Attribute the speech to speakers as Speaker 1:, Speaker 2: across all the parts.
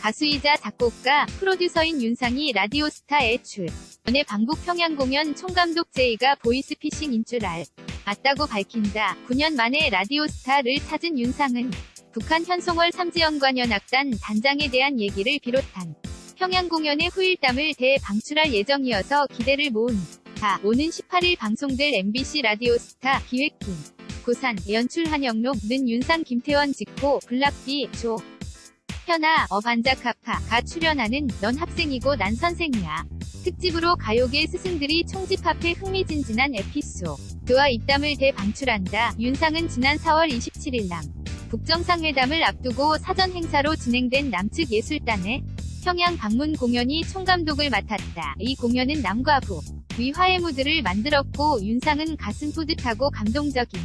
Speaker 1: 가수이자 작곡가, 프로듀서인 윤상이 라디오스타에 출. 연애 방북 평양 공연 총감독 제이가 보이스피싱인 줄 알. 맞다고 밝힌다. 9년 만에 라디오스타를 찾은 윤상은 북한 현송월 삼지연관연 악단 단장에 대한 얘기를 비롯한 평양 공연의 후일담을 대방출할 예정이어서 기대를 모은 다 오는 18일 방송될 MBC 라디오스타 기획팀 구산 연출 한영록 는 윤상 김태원 직호 블락비 조 현아 어반자카파 가 출연하는 넌 학생이고 난 선생이야 특집으로 가요계 스승들이 총집합해 흥미진진한 에피소드와 입담을 대방출한다. 윤상은 지난 4월 27일 남 북정상회담을 앞두고 사전 행사로 진행된 남측 예술단의 평양 방문 공연이 총감독을 맡았다. 이 공연은 남과 북 위화의 무드를 만들었고 윤상은 가슴 뿌듯하고 감동적인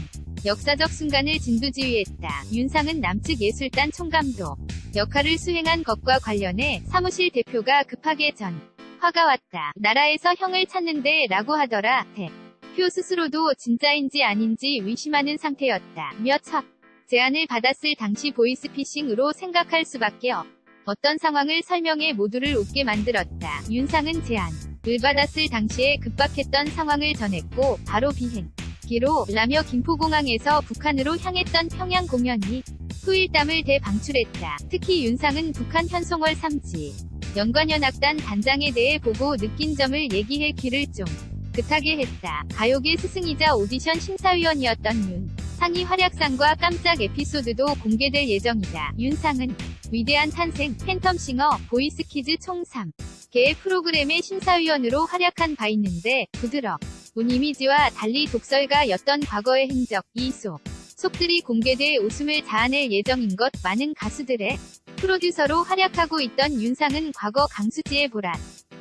Speaker 1: 역사적 순간을 진두지휘했다. 윤상은 남측 예술단 총감독 역할을 수행한 것과 관련해 사무실 대표가 급하게 전 화가 왔다. 나라에서 형을 찾는데 라고 하더라. 대표 스스로도 진짜인지 아닌지 의심하는 상태였다. 몇첫 제안을 받았을 당시 보이스피싱으로 생각할 수밖에 없. 어떤 상황을 설명해 모두를 웃게 만들었다. 윤상은 제안을 받았을 당시에 급박했던 상황을 전했고 바로 비행 기로 라며 김포공항에서 북한으로 향했던 평양 공연이 후일담을 대방출했다. 특히 윤상은 북한 현송월 3지 연관연악단 단장에 대해 보고 느낀 점을 얘기해 귀를 좀 급하게 했다. 가요계 스승이자 오디션 심사위원이었던 윤 상이 활약상과 깜짝 에피소드도 공개될 예정이다. 윤상은 위대한 탄생, 팬텀싱어, 보이스키즈 총 3. 개의 프로그램의 심사위원으로 활약한 바 있는데, 부드럽, 운 이미지와 달리 독설가였던 과거의 행적, 이속, 속들이 공개돼 웃음을 자아낼 예정인 것 많은 가수들의 프로듀서로 활약하고 있던 윤상은 과거 강수지의 보랏,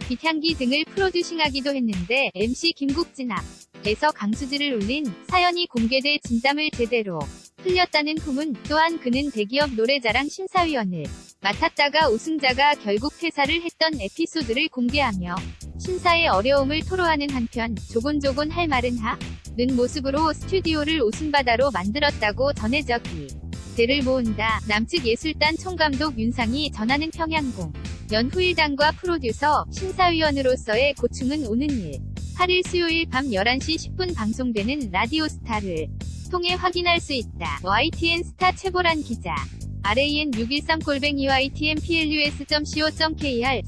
Speaker 1: 빛향기 등을 프로듀싱하기도 했는데 MC 김국진 앞에서 강수지를 울린 사연이 공개돼 진땀을 제대로 흘렸다는 후문 또한 그는 대기업 노래자랑 심사위원을 맡았다가 우승자가 결국 퇴사를 했던 에피소드를 공개하며 심사의 어려움을 토로하는 한편 조곤조곤 할 말은 하는 모습으로 스튜디오를 웃음바다로 만들었다고 전해졌기 대를 모은다. 남측 예술단 총감독 윤상이 전하는 평양공 연후일단과 프로듀서 심사위원으로서의 고충은 오는 일 8일 수요일 밤 11시 10분 방송되는 라디오 스타를 통해 확인할 수 있다. YTN 스타 최보란 기자 RAN 613 골뱅이 YTN PLUS.co.kr